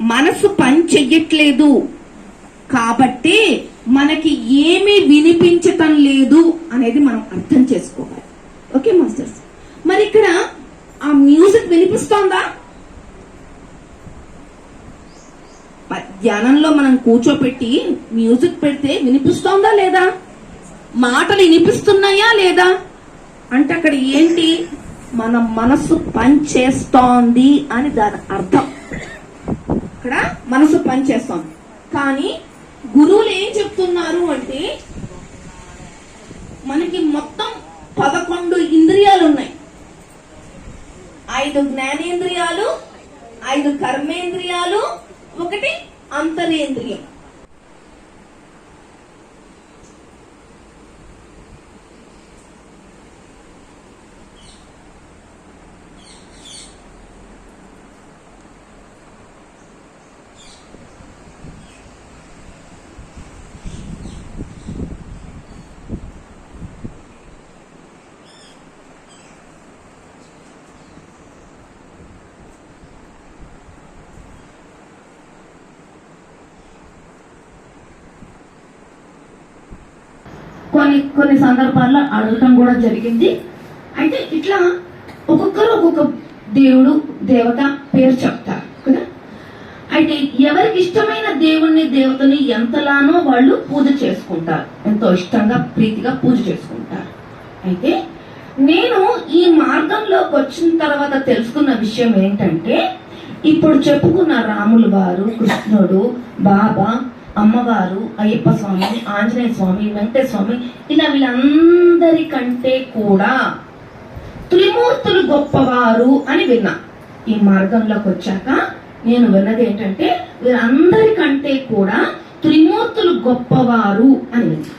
మనసు పని చెయ్యట్లేదు కాబట్టి మనకి ఏమీ వినిపించటం లేదు అనేది మనం అర్థం చేసుకోవాలి. Okay masters? మరి ఇక్కడ ఆ మ్యూజిక్ వినిపిస్తోందా? ధ్యానంలో మనం కూర్చోపెట్టి మ్యూజిక్ పెడితే వినిపిస్తోందా లేదా? మాటలు వినిపిస్తున్నాయా లేదా? అంటే అక్కడ ఏంటి? మన మనసు పనిచేస్తోంది అని దాని అర్థం. ఇక్కడ మనసు పనిచేస్తాం కానీ గురువులు ఏం చెప్తున్నారు అంటే మనకి మొత్తం పదకొండు ఇంద్రియాలు ఉన్నాయి ఐదు జ్ఞానేంద్రియాలు ఐదు కర్మేంద్రియాలు ఒకటి అంతరేంద్రియం. కొన్ని కొన్ని సందర్భాల్లో అడగటం కూడా జరిగింది. అయితే ఇట్లా ఒక్కొక్కరు ఒక్కొక్క దేవుడు దేవత పేరు చెప్తారు కదా? అయితే ఎవరికి ఇష్టమైన దేవుణ్ణి దేవతని ఎంతలానో వాళ్ళు పూజ చేసుకుంటారు. ఎంతో ఇష్టంగా ప్రీతిగా పూజ చేసుకుంటారు. అయితే నేను ఈ మార్గంలోకి వచ్చిన తర్వాత తెలుసుకున్న విషయం ఏంటంటే ఇప్పుడు చెప్పుకున్న రాములు వారు కృష్ణుడు బాబా అమ్మవారు అయ్యప్ప స్వామి ఆంజనేయ స్వామి వెంకటేశ్వర స్వామి ఇలా వీళ్ళందరికంటే కూడా త్రిమూర్తులు గొప్పవారు అని విన్నా. ఈ మార్గంలోకి వచ్చాక నేను విన్నది ఏంటంటే వీరందరికంటే కూడా త్రిమూర్తులు గొప్పవారు అని విన్నా.